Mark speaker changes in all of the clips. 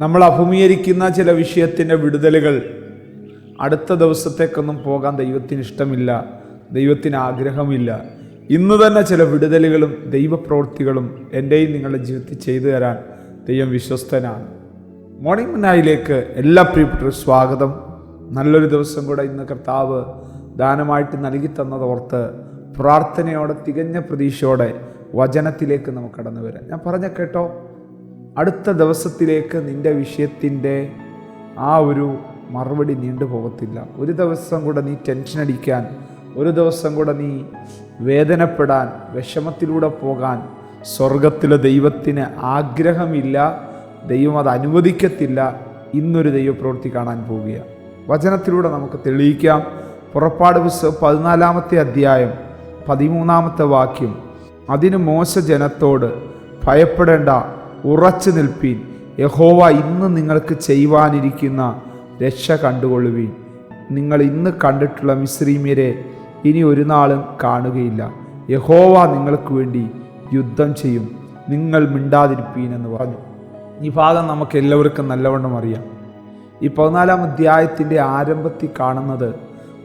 Speaker 1: നമ്മൾ അഭിമുഖീകരിക്കുന്ന ചില വിഷയത്തിന്റെ വിടുതലുകൾ അടുത്ത ദിവസത്തേക്കൊന്നും പോകാൻ ദൈവത്തിന് ഇഷ്ടമില്ല ദൈവത്തിന് ആഗ്രഹമില്ല. ഇന്ന് തന്നെ ചില വിടുതലുകളും ദൈവപ്രവൃത്തികളും എന്റെയും നിങ്ങളുടെ ജീവിതത്തിൽ ചെയ്തു തരാൻ ദൈവം വിശ്വസ്തനാണ്. മോർണിംഗ് മുന്നായിലേക്ക് എല്ലാ പ്രിയപ്പെട്ട സ്വാഗതം. നല്ലൊരു ദിവസം കൂടെ ഇന്ന് കർത്താവ് ദാനമായിട്ട് നൽകി തന്നതോർത്ത് പ്രാർത്ഥനയോടെ തികഞ്ഞ പ്രതീക്ഷയോടെ വചനത്തിലേക്ക് നമുക്ക് കടന്നു വരാം. ഞാൻ പറഞ്ഞ കേട്ടോ അടുത്ത ദിവസത്തിലേക്ക് നിന്റെ വിഷയത്തിന്റെ ആ ഒരു മറുപടി നീണ്ടു പോകത്തില്ല. ഒരു ദിവസം കൂടെ നീ ടെൻഷൻ അടിക്കാൻ ഒരു ദിവസം കൂടെ നീ വേദനപ്പെടാൻ വിഷമത്തിലൂടെ പോകാൻ സ്വർഗത്തിലെ ദൈവത്തിന് ആഗ്രഹമില്ല ദൈവം അത് അനുവദിക്കത്തില്ല ഇന്നൊരു ദൈവപ്രവൃത്തി കാണാൻ പോവുകയാണ്. വചനത്തിലൂടെ നമുക്ക് തെളിയിക്കാം. പുറപ്പാട് പുസ്തകം പതിനാലാമത്തെ അധ്യായം പതിമൂന്നാമത്തെ വാക്യം. അതിന് മോശ ജനത്തോട് ഭയപ്പെടേണ്ട ഉറച്ചു നിൽപ്പീൻ. യഹോവ ഇന്ന് നിങ്ങൾക്ക് ചെയ്യുവാനിരിക്കുന്ന രക്ഷ കണ്ടുകൊള്ളുവീൻ. നിങ്ങൾ ഇന്ന് കണ്ടിട്ടുള്ള മിശ്രീമ്യരെ ഇനി ഒരു നാളും കാണുകയില്ല. യഹോവ നിങ്ങൾക്ക് വേണ്ടി യുദ്ധം ചെയ്യും. നിങ്ങൾ മിണ്ടാതിരിപ്പീൻ എന്ന് പറഞ്ഞു. ഈ ഭാഗം നമുക്ക് എല്ലാവർക്കും നല്ലവണ്ണം അറിയാം. ഈ പതിനാലാം അധ്യായത്തിന്റെ ആരംഭത്തിൽ കാണുന്നത്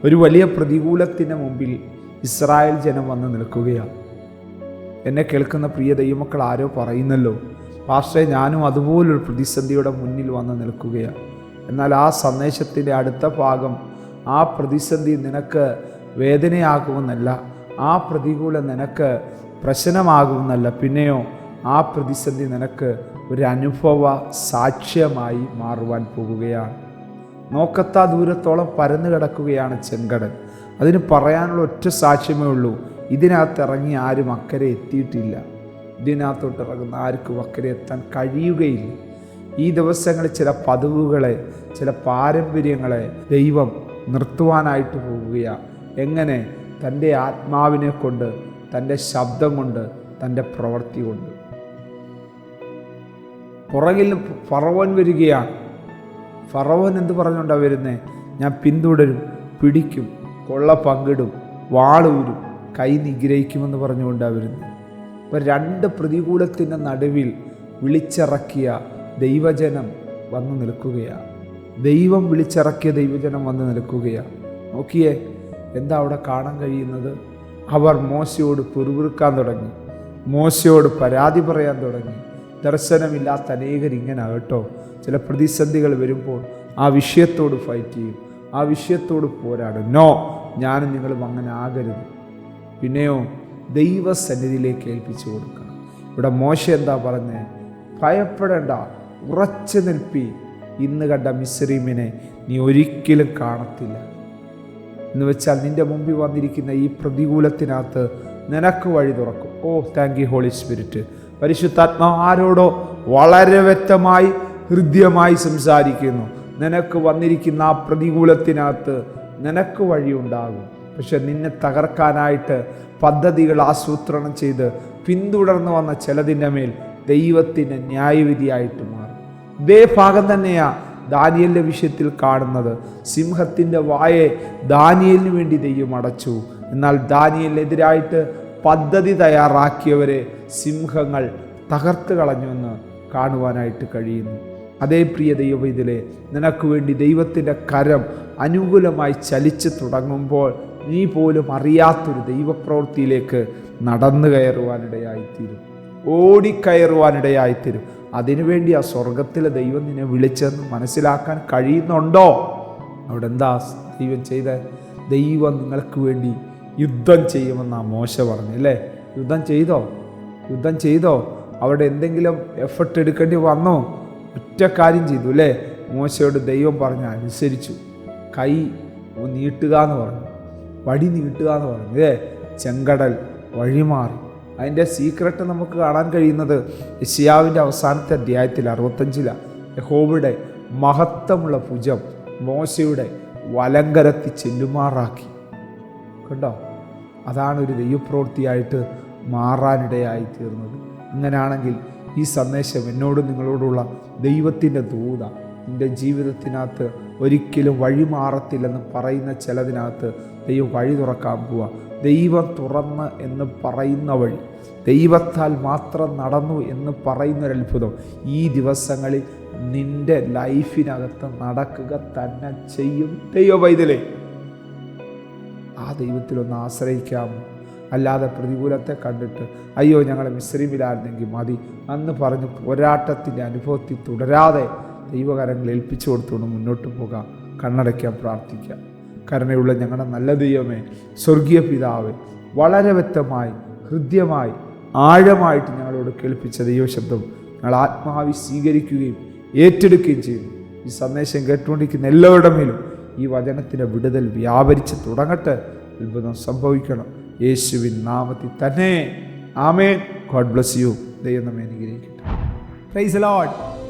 Speaker 1: ഒരു വലിയ പ്രതികൂലത്തിന് മുമ്പിൽ ഇസ്രായേൽ ജനം വന്ന് നിൽക്കുകയാണ്. എന്നെ കേൾക്കുന്ന പ്രിയ ദൈവമക്കൾ ആരോ പറയുന്നല്ലോ പക്ഷേ ഞാനും അതുപോലൊരു പ്രതിസന്ധിയുടെ മുന്നിൽ വന്ന് നിൽക്കുകയാണ്. എന്നാൽ ആ സന്ദേശത്തിന്റെ അടുത്ത ഭാഗം ആ പ്രതിസന്ധി നിനക്ക് വേദനയാകുമെന്നല്ല ആ പ്രതികൂലം നിനക്ക് പ്രശ്നമാകുമെന്നല്ല. പിന്നെയോ ആ പ്രതിസന്ധി നിനക്ക് ഒരു അനുഭവ സാക്ഷ്യമായി മാറുവാൻ പോകുകയാണ്. നോക്കത്താ ദൂരത്തോളം പരന്നു കിടക്കുകയാണ് ചെങ്കടൻ അതിന് പറയാനുള്ള ഒറ്റ സാക്ഷ്യമേ ഉള്ളൂ ഇതിനകത്ത് ഇറങ്ങി ആരും അക്കരെ എത്തിയിട്ടില്ല. ഇതിനകത്തോട്ട് ഇറങ്ങുന്ന ആർക്കും അക്കരെ എത്താൻ കഴിയുകയില്ല. ഈ ദിവസങ്ങളിൽ ചില പതിവുകളെ ചില പാരമ്പര്യങ്ങളെ ദൈവം നിർത്തുവാനായിട്ട് പോവുകയാണ് എങ്ങനെ? തന്റെ ആത്മാവിനെ കൊണ്ട് തന്റെ ശബ്ദം കൊണ്ട് തന്റെ പ്രവൃത്തി കൊണ്ട്. പുറകിൽ ഫറവൻ വരികയാണ്. ഫറവൻ എന്ത് പറഞ്ഞുകൊണ്ടാണ് വരുന്നത് ഞാൻ പിന്തുടരും പിടിക്കും കൊള്ള പങ്കിടും വാളൂരും കൈ നിഗ്രഹിക്കുമെന്ന് പറഞ്ഞുകൊണ്ടാണ് വരുന്നത് രണ്ട് പ്രതികൂലത്തിന്റെ നടുവിൽ വിളിച്ചിറക്കിയ ദൈവജനം വന്നു നിൽക്കുകയാണ് ദൈവം വിളിച്ചിറക്കിയ ദൈവജനം വന്ന് നിൽക്കുകയാണ് നോക്കിയേ എന്താ അവിടെ കാണാൻ കഴിയുന്നത്? അവർ മോശയോട് പിറുപിറുക്കാൻ തുടങ്ങി. മോശയോട് പരാതി പറയാൻ തുടങ്ങി. ദർശനമില്ലാത്ത അനേകർ ഇങ്ങനെ കേട്ടോ. ചില പ്രതിസന്ധികൾ വരുമ്പോൾ ആ വിഷയത്തോട് ഫൈറ്റ് ചെയ്യും. ആ വിഷയത്തോട് പോരാടും. നോ ഞാനും നിങ്ങളും അങ്ങനെ ആകരുത്. പിന്നെയോ ദൈവസന്നിധിയിലേക്ക് ഏൽപ്പിച്ചു കൊടുക്കണം. ഇവിടെ മോശ എന്താ പറഞ്ഞത് ഭയപ്പെടേണ്ട ഉറച്ചു നിൽപ്പി. ഇന്ന് കണ്ട മിസ്രീമിനെ നീ ഒരിക്കലും കാണത്തില്ല. എന്ന് വെച്ചാൽ നിന്റെ മുമ്പിൽ വന്നിരിക്കുന്ന ഈ പ്രതികൂലത്തിനകത്ത് നിനക്ക് വഴി തുറക്കും. Oh thank you holy spirit പരിശുദ്ധാത്മാ ആരോടോ വളരെ വ്യക്തമായി ഹൃദ്യമായി സംസാരിക്കുന്നു. നിനക്ക് വന്നിരിക്കുന്ന ആ പ്രതികൂലത്തിനകത്ത് നിനക്ക് വഴിയുണ്ടാകും. പക്ഷെ നിന്നെ തകർക്കാനായിട്ട് പദ്ധതികൾ ആസൂത്രണം ചെയ്ത് പിന്തുടർന്നു വന്ന ചിലതിന്റെ മേൽ ദൈവത്തിന്റെ ന്യായവിധിയായിട്ട് മാറും. ഇതേ ഭാഗം തന്നെയാ ദാനിയലിന്റെ വിഷയത്തിൽ കാണുന്നത്. സിംഹത്തിന്റെ വായെ ദാനിയലിന് വേണ്ടി ദൈവം അടച്ചു. എന്നാൽ ദാനിയലിനെതിരായിട്ട് പദ്ധതി തയ്യാറാക്കിയവരെ സിംഹങ്ങൾ തകർത്ത് കളഞ്ഞുവെന്ന് കാണുവാനായിട്ട് കഴിയുന്നു. അതേ പ്രിയ ദൈവ ഇതിലെ നിനക്ക് വേണ്ടി ദൈവത്തിന്റെ കരം അനുകൂലമായി ചലിച്ചു തുടങ്ങുമ്പോൾ നീ പോലും അറിയാത്തൊരു ദൈവപ്രവൃത്തിയിലേക്ക് നടന്നു കയറുവാനിടയായിത്തീരും. ഓടിക്കയറുവാനിടയായിത്തീരും. അതിനുവേണ്ടി ആ സ്വർഗത്തിലെ ദൈവം നിന്നെ വിളിച്ചെന്ന് മനസ്സിലാക്കാൻ കഴിയുന്നുണ്ടോ? അവിടെ എന്താ ദൈവം ചെയ്ത? ദൈവം നിങ്ങൾക്ക് വേണ്ടി യുദ്ധം ചെയ്യുമെന്നാണ് മോശ പറഞ്ഞു അല്ലേ? യുദ്ധം ചെയ്തോ? യുദ്ധം ചെയ്തോ? അവിടെ എന്തെങ്കിലും എഫർട്ട് എടുക്കേണ്ടി വന്നോ? ഒറ്റ കാര്യം ചെയ്തു അല്ലേ? മോശയോട് ദൈവം പറഞ്ഞ അനുസരിച്ചു. കൈ നീട്ടുക എന്ന് പറഞ്ഞു. വടി നീട്ടുക എന്ന് പറഞ്ഞു അല്ലേ ചെങ്കടൽ വഴിമാറി. അതിന്റെ സീക്രട്ട് നമുക്ക് കാണാൻ കഴിയുന്നത് യശിയാവിന്റെ അവസാനത്തെ അധ്യായത്തിൽ അറുപത്തഞ്ചിലാണ്. യഹോവയുടെ മഹത്വമുള്ള ഭുജം മോശയുടെ വലങ്കരത്തി ചെല്ലുമാറാക്കി. കണ്ടോ? അതാണ് ഒരു ദൈവപ്രവൃത്തിയായിട്ട് മാറാനിടയായി തീർന്നത്. അങ്ങനെയാണെങ്കിൽ ഈ സന്ദേശം എന്നോടും നിങ്ങളോടുള്ള ദൈവത്തിന്റെ ദൂത നിന്റെ ജീവിതത്തിനകത്ത് ഒരിക്കലും വഴി മാറത്തില്ലെന്ന് പറയുന്ന ചിലതിനകത്ത് ദൈവം വഴി തുറക്കാൻ പോവുക ദൈവം തുറന്ന് എന്ന് പറയുന്ന വഴി ദൈവത്താൽ മാത്രം നടന്നു എന്ന് പറയുന്നൊരത്ഭുതം ഈ ദിവസങ്ങളിൽ നിന്റെ ലൈഫിനകത്ത് നടക്കുക തന്നെ ചെയ്യും. ദൈവ വൈദലേ ആ ദൈവത്തിലൊന്ന് ആശ്രയിക്കാമോ അല്ലാതെ പ്രതികൂലത്തെ കണ്ടിട്ട് അയ്യോ ഞങ്ങൾ മിശ്രീമിലായിരുന്നെങ്കിൽ മതി. അന്ന് പറഞ്ഞ് പോരാട്ടത്തിന്റെ അനുഭവത്തിൽ തുടരാതെ ദൈവകരങ്ങൾ ഏൽപ്പിച്ചു കൊടുത്തുകൊണ്ട് മുന്നോട്ട് പോകാം. കണ്ണടയ്ക്കാൻ പ്രാർത്ഥിക്കാം കരുണയുള്ള ഞങ്ങളുടെ നല്ല ദൈവമേ സ്വർഗീയ പിതാവ് വളരെ വ്യക്തമായി ഹൃദ്യമായി ആഴമായിട്ട് ഞങ്ങളോട് കേൾപ്പിച്ച ദൈവശബ്ദം ഞങ്ങൾ ആത്മാവി സ്വീകരിക്കുകയും ഏറ്റെടുക്കുകയും ചെയ്യുന്നു. ഈ സന്ദേശം കേട്ടുകൊണ്ടിരിക്കുന്ന എല്ലാവരുടെ മേലും ഈ വചനത്തിന്റെ വിടുതൽ വ്യാപരിച്ച് തുടങ്ങട്ടെ. അത്ഭുതം സംഭവിക്കണം. യേശുവിൻ നാമത്തിൽ തന്നെ. ആമേൻ. God bless you. ദൈവം നമ്മെ അനുഗ്രഹിക്കട്ടെ.
Speaker 2: Price load